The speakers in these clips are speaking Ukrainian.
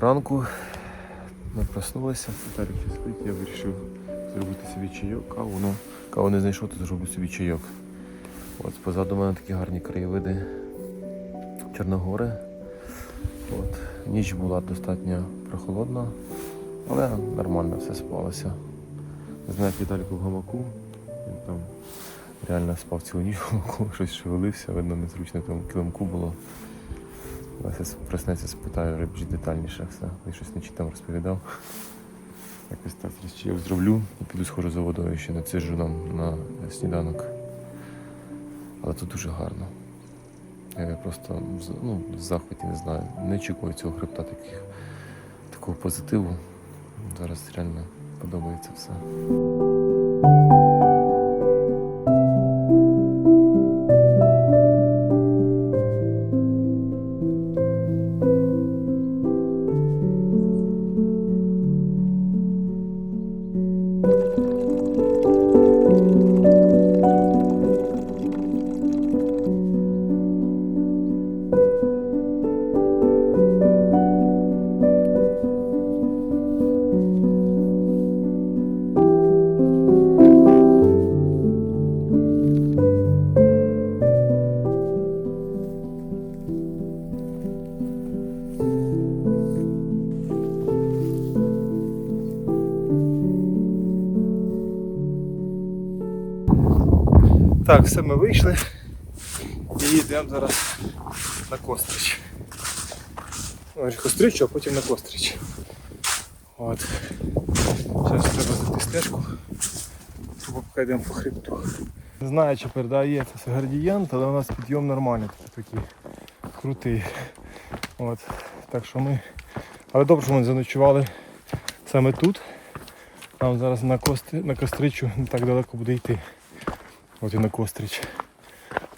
Ранку. Ми проснулися. Ще спить, я вирішив зробити собі чайок, каву. Ну, каву не знайшов, то зроблю собі чайок. От позаду мене такі гарні краєвиди Чорногори. От. Ніч була достатньо прохолодна, але нормально все спалося. Не знаю, як Віталік в гамаку. Він там реально спав цілу ніч в гамаку, щось шевелився, видно незручно там килимку було. Зараз проснеться, спитаю більш детальніше все. Я щось не там розповідав. Якось так я зроблю і піду схожу за водою ще нацижу нам на сніданок. Але тут дуже гарно. Я просто ну, в захваті не знаю. Не очікую цього хребта таких, такого позитиву. Зараз реально подобається все. Так, все ми вийшли і йдемо зараз на Кострич. Ось Костричу, а потім на Кострич. От. Зараз треба зайти стежку. Поки йдемо по хребту. Не знаю, чи передає це градієнт, але у нас підйом нормальний такий крутий. От. Так що ми. Але добре, що ми заночували саме тут. Нам зараз на, Кости... на Костричу не так далеко буде йти. От і на Кострич.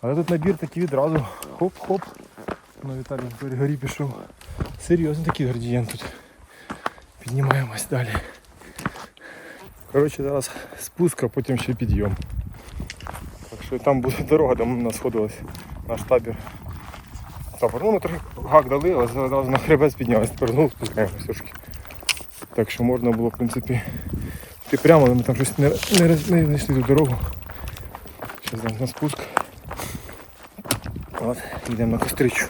Але тут набір такий відразу. Хоп-хоп. Ну, Віталій в горі пішов. Серйозний такий градієнт тут. Піднімаємось далі. Коротше, зараз спуск, а потім ще підйом. Так що там буде дорога, де ми сходилась наш табір. Табор. Ну ми трохи гак дали, але зараз на хребець піднялися, тепер знову спускаємось трошки. Так що можна було, в принципі, йти прямо, але ми там щось не, не, не знайшли ту дорогу. Зараз на спуск. От, йдемо на костричу.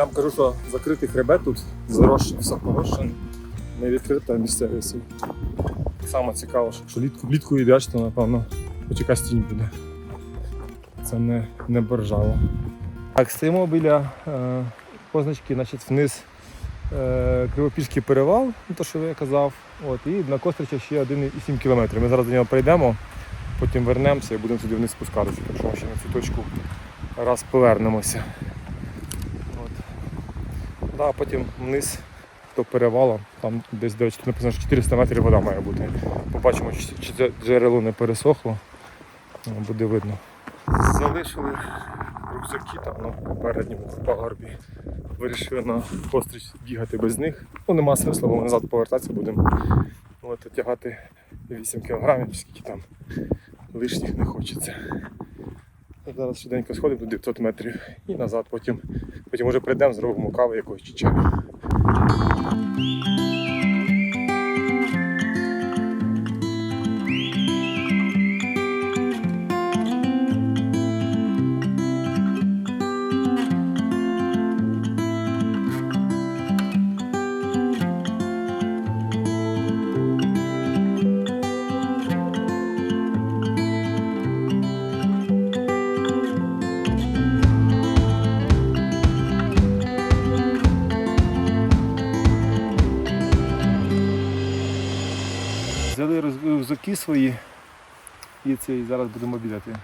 Я вам кажу, що закритий хребет тут все порощений. Не відкрита місцевість. Саме цікаво, що якщо літку, влітку йдеш, то напевно хоч якась тінь буде. Це не, не боржаво. Так, стоїмо біля е, позначки, значить, вниз е, Кривопільський перевал, ну, то, що я казав. От, і на Кострича ще 1,7 кілометрів. Ми зараз до нього прийдемо, потім вернемося і будемо туди вниз спускатися. Так що ми ще на цю точку раз повернемося. От. Да, а потім вниз до перевала, там десь до написано, що 400 метрів вода має бути. Побачимо, чи, це джерело не пересохло. Ну, Буде видно. Залишили рюкзаки там на передньому пагорбі. Вирішили на постріч бігати без них. Ну нема смислу, бо ми назад повертатися будемо. От, тягати 8 кілограмів, скільки там лишніх не хочеться. Зараз швиденько сходимо до 900 метрів і назад. Потім, потім вже прийдемо, зробимо каву якусь чи чаю. Рюкзаки свої і це і зараз будемо обідати.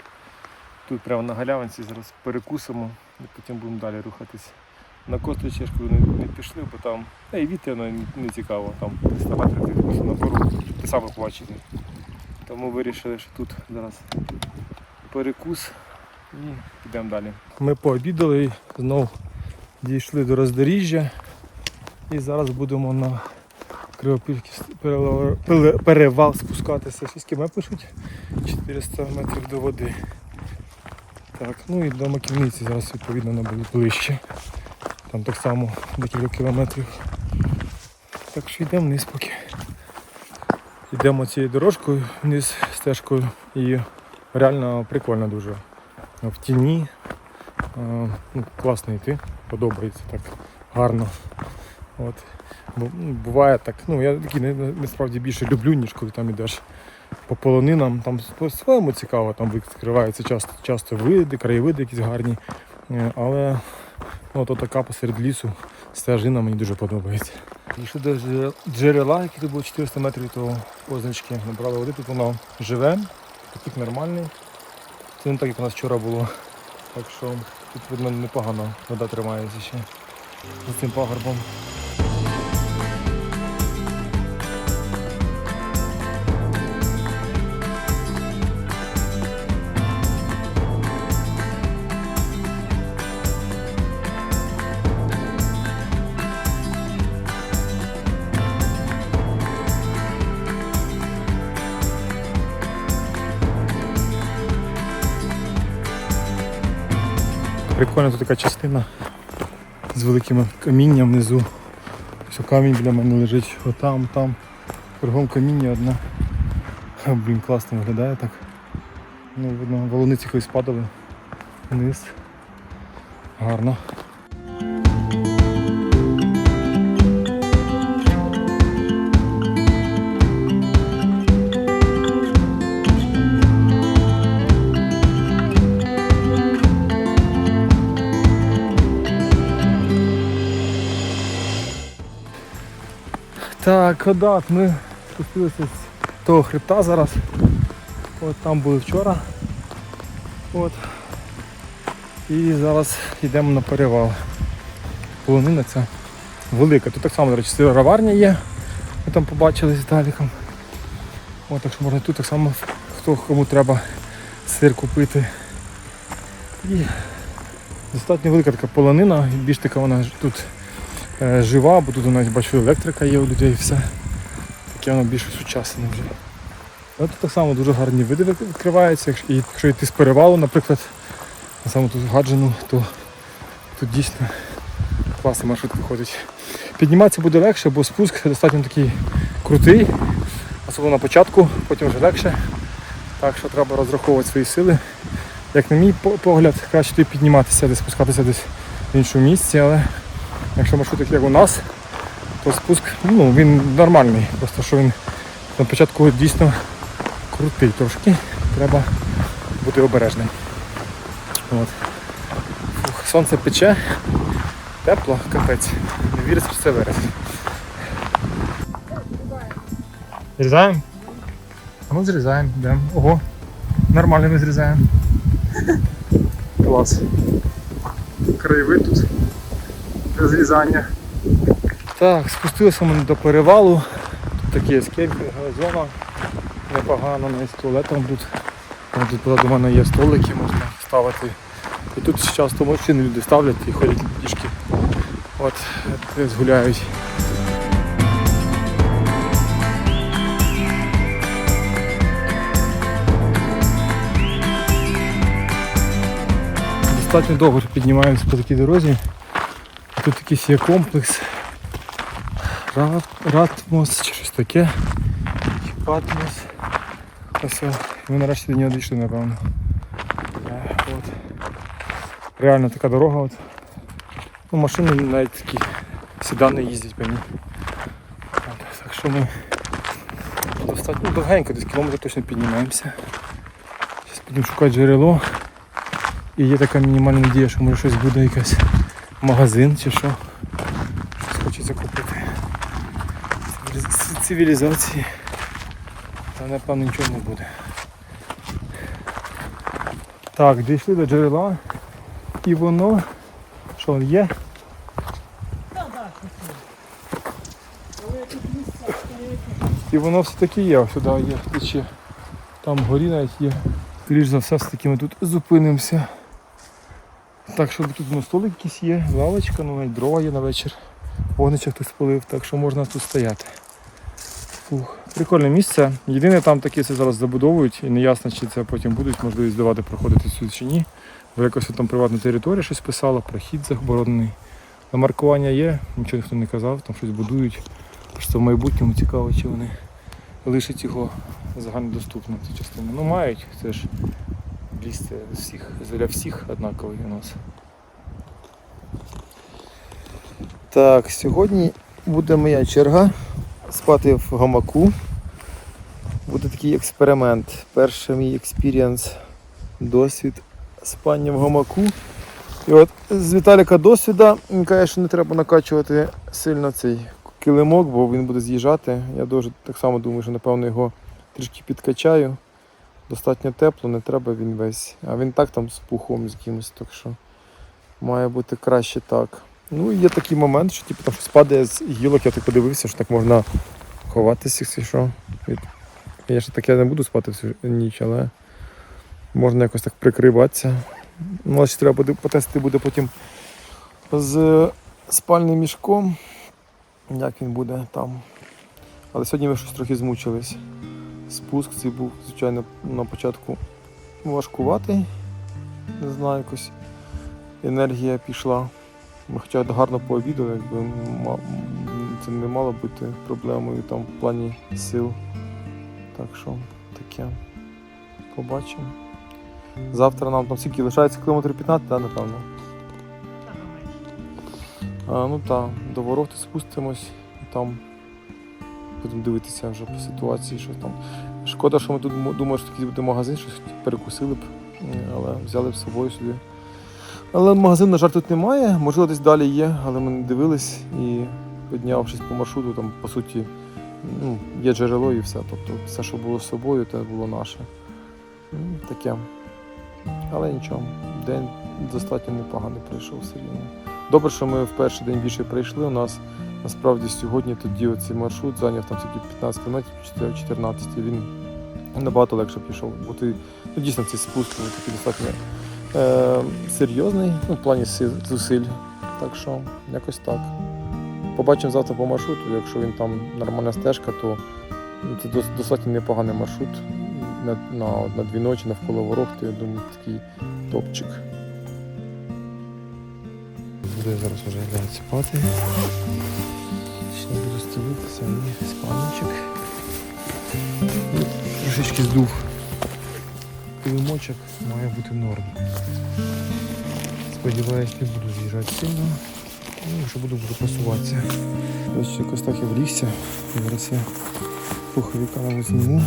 Тут прямо на галявинці зараз перекусимо і потім будемо далі рухатись. На косту чешку не, не пішли, бо там та й вітер не, не цікаво, там 300 метрів ти на гору, ти саме побачити. Тому вирішили, що тут зараз перекус і підемо далі. Ми пообідали знову дійшли до роздоріжжя. І зараз будемо на Кривопільський перевал спускатися. Скільки пишуть? 400 метрів до води. Так, ну і до Маківниці зараз відповідно не ближче. Там так само декілька кілометрів. Так що йдемо вниз поки. Йдемо цією дорожкою вниз стежкою і реально прикольно дуже. В тіні. Е, Ну, класно йти, подобається так гарно. От. Бу- Буває так, ну я не- насправді більше люблю, ніж коли там ідеш по полонинам. Там по-своєму цікаво, там відкриваються часто, часто види, краєвиди якісь гарні. Е, Але ну, от така посеред лісу стежина мені дуже подобається. Дійшли до джерела- які тут було 400 метрів, то позначки набрали води, тут воно живе, потік нормальний. Це не так, як у нас вчора було. Так що тут видно непогано вода тримається ще за цим пагорбом. Прикольна тут така частина з великим камінням внизу. Все камінь біля мене лежить. Отам, там. Кругом каміння одне. Блін, класно виглядає так. Ну, видно, волониці колись падали вниз. Гарно. Так, Кодат, ми спустилися з того хребта зараз. От там були вчора. От. І зараз йдемо на перевал. Полонина ця велика. Тут так само, до речі, сироварня є. Ми там побачили з Даліком. От, так що можна тут так само, хто кому треба сир купити. І достатньо велика така полонина, більш така вона тут жива, бо тут навіть бачу електрика є у людей і все. Таке воно більш сучасне вже. Але тут так само дуже гарні види відкриваються. І якщо йти з перевалу, наприклад, на саму тут гаджину, то тут дійсно класний маршрут виходить. Підніматися буде легше, бо спуск достатньо такий крутий, особливо на початку, потім вже легше. Так що треба розраховувати свої сили. Як на мій погляд, краще підніматися, десь спускатися десь в іншому місці, але якщо маршрут як у нас, то спуск ну, він нормальний. Просто що він на початку дійсно крутий трошки. Треба бути обережним. От. Фух, сонце пече, тепло, капець. Не віриться, що це вересень. Зрізаємо? Ми зрізаємо, йдемо. Ого, нормально ми зрізаємо. Клас. Краєвид тут для зрізання. Так, спустилися ми до перевалу. Тут такі ескейпи, зона непогано, навіть з туалетом тут. Тут позаду мене є столики, можна ставити. І тут часто машини люди ставлять і ходять пішки. От, десь гуляють. достатньо довго піднімаємося по такій дорозі. Тут якийсь є комплекс. Ра- Ратмос щось таке. Патмос. Ось ми нарешті до нього дійшли, напевно. Е, От. Реально така дорога. От. Ну, машини навіть такі седани їздять по ній. Так що ми достатньо довгенько, десь кілометр точно піднімаємося. Зараз будемо шукати джерело. І є така мінімальна надія, що може щось буде якийсь магазин чи що. Щось хочеться купити. Цивіліз- Цивілізації. Та напевно нічого не буде. Так, дійшли до джерела. І воно. Що є? І воно все-таки є, сюди є тече. Там вгорі навіть є. Скоріш за все, все-таки ми тут зупинимося. Так що тут ну, столик якийсь є, лавочка, ну навіть дрова є на вечір. Вогничок хтось спалив, так що можна тут стояти. Фух. Прикольне місце. Єдине там таке це зараз забудовують і не ясно, чи це потім будуть можливість давати проходити сюди чи ні. Бо якось там приватна територія щось писала, прохід заборонений. На маркування є, нічого ніхто не казав, там щось будують. Просто в майбутньому цікаво, чи вони лишать його загальнодоступним цю частину. Ну мають, це ж ліс всіх, для всіх однаковий у нас. Так, сьогодні буде моя черга спати в гамаку. Буде такий експеримент. Перший мій експірієнс, досвід спання в гамаку. І от з Віталіка досвіда він каже, що не треба накачувати сильно цей килимок, бо він буде з'їжджати. Я дуже так само думаю, що напевно його трішки підкачаю. Достатньо тепло, не треба він весь. А він так там з пухом з якимось, так що має бути краще так. Ну і є такий момент, що типу, там щось падає з гілок, я так подивився, що так можна ховатися, якщо що. Я ще таке не буду спати всю ніч, але можна якось так прикриватися. Ну, ще треба буде потестити буде потім з спальним мішком, як він буде там. Але сьогодні ми щось трохи змучились. Спуск цей був, звичайно, на початку важкуватий. Не знаю, якось енергія пішла. Хоча гарно пообідали, якби це не мало бути проблемою там в плані сил. Так що таке. Побачимо. Завтра нам там скільки лишається кілометр 15, да, напевно. А, ну так, до ворот спустимось і там будемо дивитися вже по ситуації, що там. Шкода, що ми тут думали, що такий буде магазин, щось перекусили б, але взяли з собою сюди. Але магазин, на жаль, тут немає. Можливо, десь далі є, але ми не дивились і піднявшись по маршруту, там, по суті, ну, є джерело і все. Тобто все, що було з собою, те було наше. Ну, Таке. Але нічого, день достатньо непоганий пройшов все рівно. Добре, що ми в перший день більше прийшли. У нас насправді сьогодні тоді оцей маршрут зайняв там тільки 15 км, 14, і він набагато легше пішов. Бо ти ну, дійсно цей спуск був такий достатньо е, серйозний ну, в плані зусиль. Так що якось так. Побачимо завтра по маршруту. Якщо він там нормальна стежка, то ну, це достатньо непоганий маршрут. На, на, на дві ночі навколо ворог, то я думаю, такий топчик. Буду зараз вже лягати спати. Ще буду стелитися, ні, спальничок. Трошечки здув килимочок, має бути норм. Сподіваюсь, не буду з'їжджати сильно. Ну, якщо буду, буду просуватися. Ось якось так я влігся. Зараз я пуховіка навіть зніму.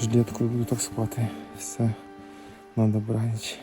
Жилеткою буду так спати. Все, на добраніч.